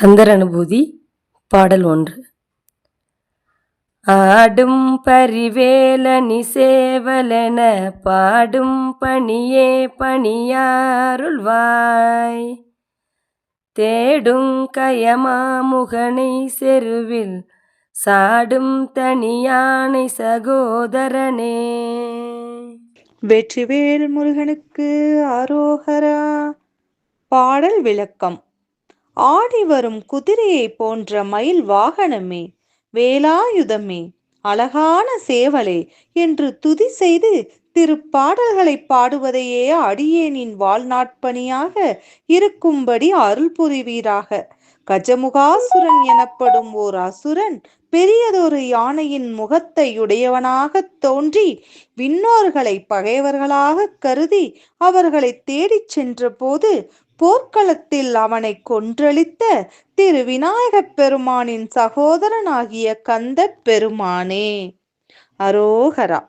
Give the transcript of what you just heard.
கந்தர் அனுபூதி பாடல் ஒன்று. ஆடும் பரிவேலனி சேவலென பாடும் பணியே பணியாருள்வாய் தேடும் கயமாமுகனை செருவில் சாடும் தனியானை சகோதரனே. வெற்றிவேல் முருகனுக்கு ஆரோகரா. பாடல் விளக்கம். ஆடி வரும் குதிரையை போன்ற மயில் வாகனமே வேலாயுதமே அழகான சேவலே என்று துதி செய்து திருப்பாடல்களை பாடுவதையே அடியேனின் வாழ்நாட்பணியாக இருக்கும்படி அருள் புரிவீராக. கஜமுகாசுரன் எனப்படும் ஓர் அசுரன் பெரியதொரு யானையின் முகத்தை உடையவனாகத் தோன்றி விண்ணோர்களை பகைவர்களாக கருதி அவர்களை தேடிச் சென்றபோது போர்க்களத்தில் அவனை கொன்றளித்த திரு விநாயகப் பெருமானின் சகோதரனாகிய கந்த பெருமானே. அரோகரா.